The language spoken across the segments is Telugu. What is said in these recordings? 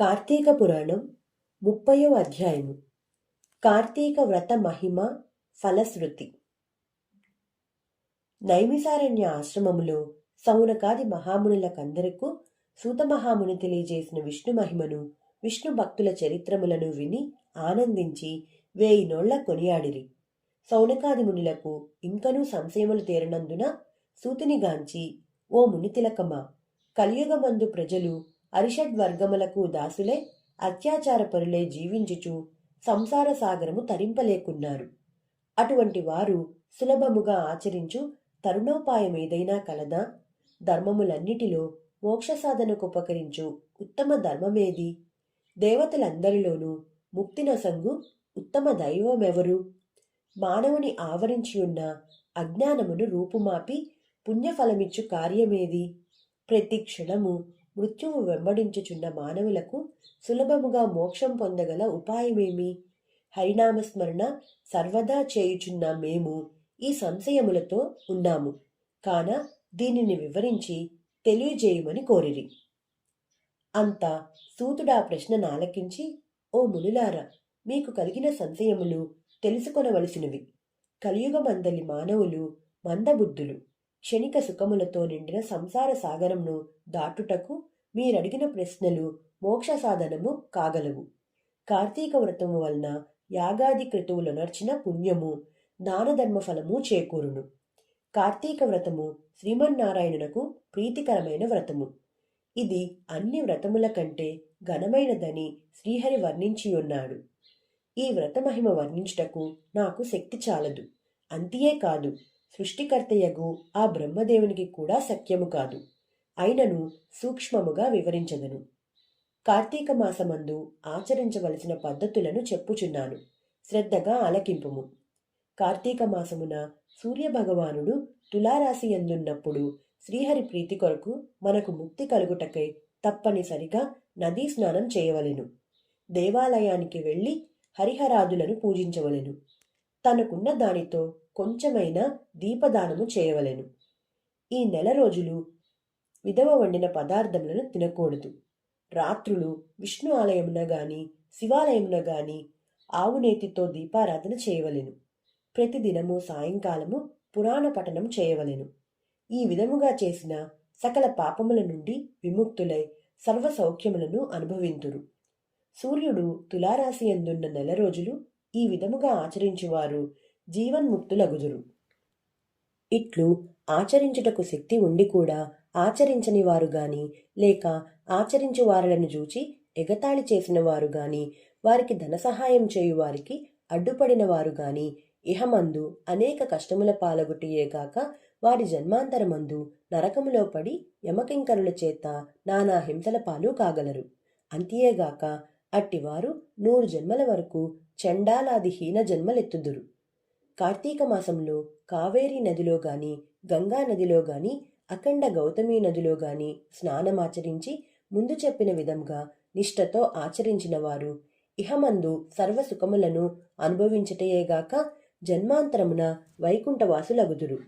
కార్తీక పురాణం ముప్పయో అధ్యాయము. కార్తీక వ్రత మహిమ ఫలశ్రుతి. నైమిసారణ్య ఆశ్రమములో సౌనకాది మహామునులకందరకు సూతమహాముని తెలియజేసిన విష్ణు మహిమను విష్ణు భక్తుల చరిత్రములను విని ఆనందించి వేయి నోళ్ళ కొనియాడిరి. సౌనకాది మునులకు ఇంకనూ సంశయములు సూతిని సూతినిగాంచి ఓ మునితిలకమా కలియుగమందు ప్రజలు అరిషడ్వర్గములకు దాసులై అత్యాచారపరులై జీవించుచు సంసార సాగరము తరింపలేకున్నారు. అటువంటి వారు సులభముగా ఆచరించు తరుణోపాయం ఏదైనా కలదా? ధర్మములన్నిటిలో మోక్ష సాధనకు ఉపకరించు ఉత్తమ ధర్మమేది? దేవతలందరిలోనూ ముక్తినొసంగు ఉత్తమ దైవమెవరు? మానవుని ఆవరించియున్న అజ్ఞానమును రూపుమాపి పుణ్యఫలమిచ్చు కార్యమేది? ప్రతి క్షణము మృత్యువు వెంబడించుచున్న మానవులకు సులభముగా మోక్షం పొందగల ఉపాయమేమి? హరినామస్మరణ సర్వదా చేయుచున్న మేము ఈ సంశయములతో ఉన్నాము. కాన దీనిని వివరించి తెలియజేయమని కోరిరి. అంత సూతుడా ప్రశ్న ఆలకించి ఓ మునులారా మీకు కలిగిన సంశయములు తెలుసుకొనవలసినవి. కలియుగమందలి మానవులు మందబుద్ధులు. క్షణిక సుఖములతో నిండిన సంసార సాగరంను దాటుటకు మీరడిగిన ప్రశ్నలు మోక్ష సాధనము కాగలవు. కార్తీక వ్రతము వలన యాగాది క్రతువులు నర్చిన పుణ్యము దానధర్మ ఫలము చేకూరును. కార్తీక వ్రతము శ్రీమన్నారాయణునకు ప్రీతికరమైన వ్రతము. ఇది అన్ని వ్రతముల కంటే ఘనమైనదని శ్రీహరి వర్ణించి ఉన్నాడు ఈ వ్రత మహిమ వర్ణించుటకు నాకు శక్తి చాలదు. అంతియే కాదు. సృష్టికర్తయగు ఆ బ్రహ్మదేవునికి కూడా సఖ్యము కాదు. అయినను సూక్ష్మముగా వివరించదను. కార్తీక మాసమందు ఆచరించవలసిన పద్ధతులను చెప్పుచున్నాను. శ్రద్ధగా ఆలకింపుము. కార్తీక మాసమున సూర్యభగవానుడు తులారాశి ఎందున్నప్పుడు శ్రీహరి ప్రీతి కొరకు మనకు ముక్తి కలుగుటకై తప్పనిసరిగా నదీ స్నానం చేయవలెను. దేవాలయానికి వెళ్ళి హరిహరాదులను పూజించవలెను. తనకున్న దానితో కొంచెమైనా దీపదానము చేయవలెను. ఈ నెల రోజులు విధవ వండిన పదార్థములను తినకూడదు. రాత్రులు విష్ణు ఆలయమున గాని శివాలయమున గాని ఆవునేతితో దీపారాధన చేయవలెను. ప్రతిదినము సాయంకాలము పురాణ పఠనం చేయవలెను. ఈ విధముగా చేసిన సకల పాపముల నుండి విముక్తులై సర్వ సౌఖ్యములను అనుభవింతురు. సూర్యుడు తులారాశి ఎందున్న నెల రోజులు ఈ విధముగా ఆచరించువారు జీవన్ముక్తులగుదురు. ఇట్లు ఆచరించుటకు శక్తి ఉండి కూడా ఆచరించని వారు గాని లేక ఆచరించు వారులను చూచి ఎగతాళి చేసిన వారు గాని వారికి ధన సహాయం చేయు వారికి అడ్డుపడిన వారు గాని ఇహమందు అనేక కష్టముల పాలగుటియేగాక వారి జన్మాంతరమందు నరకములో పడి యమకింకరుల చేత నానా హింసల పాలు కాగలరు. అంతియేగాక అట్టివారు నూరు జన్మల వరకు చండాలాది హీన జన్మలెత్తుదురు. కార్తీక మాసంలో కావేరీ నదిలో గాని గంగా నదిలో గాని అఖండ గౌతమి నదిలో గాని స్నానమాచరించి ముందు చెప్పిన విధంగా నిష్ఠతో ఆచరించిన వారు ఇహమందు సర్వసుఖములను అనుభవించటయేగాక జన్మాంతరమున వైకుంఠవాసులగుదురు.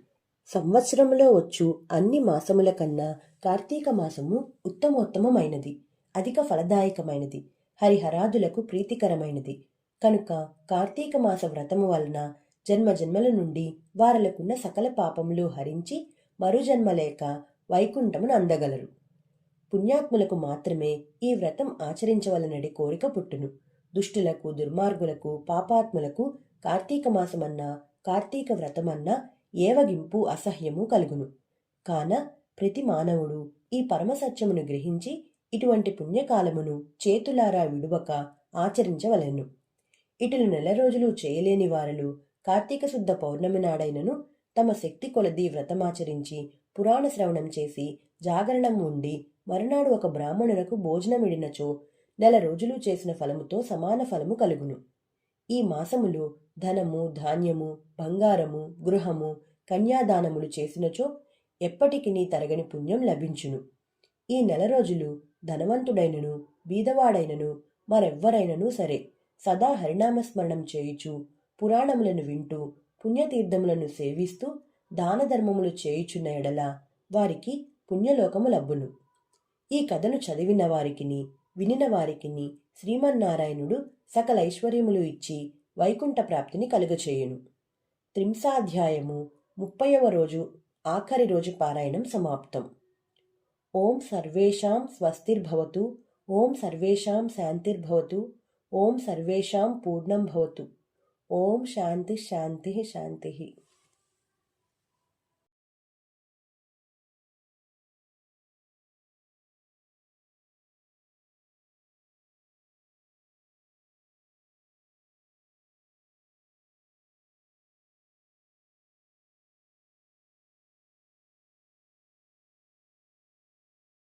సంవత్సరములో వచ్చు అన్ని మాసముల కన్నా కార్తీక మాసము ఉత్తమోత్తమమైనది అధిక ఫలదాయకమైనది. హరిహరాదులకు ప్రీతికరమైనది. కనుక కార్తీక మాస వ్రతము వలన జన్మ జన్మల నుండి వారలకున్న సకల పాపములు హరించి మరుజన్మ లేక వైకుంఠమును అందగలరు. పుణ్యాత్ములకు మాత్రమే ఈ వ్రతం ఆచరించవలనడి కోరిక పుట్టును. దుష్టులకు దుర్మార్గులకు పాపాత్ములకు కార్తీక మాసమన్నా కార్తీక వ్రతమన్నా ఏవగింపు అసహ్యము కలుగును. కాన ప్రతి మానవుడు ఈ పరమసత్యమును గ్రహించి ఇటువంటి పుణ్యకాలమును చేతులారా విడువక ఆచరించవలెను. ఇటులు నెల రోజులు చేయలేని వారలు కార్తీక శుద్ధ పౌర్ణమి నాడైనను తమ శక్తి కొలది వ్రతమాచరించి పురాణ శ్రవణం చేసి జాగరణం ఉండి మరునాడు ఒక బ్రాహ్మణులకు భోజనమిడినచో నెల రోజులు చేసిన ఫలముతో సమాన ఫలము కలుగును. ఈ మాసములో ధనము ధాన్యము బంగారము గృహము కన్యాదానములు చేసినచో ఎప్పటికి నీ తరగని పుణ్యం లభించును. ఈ నెల రోజులు ధనవంతుడైనను బీదవాడైనను మరెవ్వరైనను సరే. సదా హరినామస్మరణం చేయుచు పురాణములను వింటూ పుణ్యతీర్థములను సేవిస్తూ దాన ధర్మములు చేయుచున్న ఎడల వారికి పుణ్యలోకము లబ్బును. ఈ కథను చదివిన వారికిని వినిన వారికిని శ్రీమన్నారాయణుడు సకల ఐశ్వర్యములు ఇచ్చి వైకుంఠ ప్రాప్తిని కలుగచేయును. త్రింసాధ్యాయము ముప్పైవ రోజు ఆఖరి రోజు పారాయణం సమాప్తం. ओम सर्वेशा स्वस्तिर्भव ओम सर्वेशा शांतिर्भव ओम सर्वेशा पूर्णं भवतु ॐ शांति शांति शान्तिः।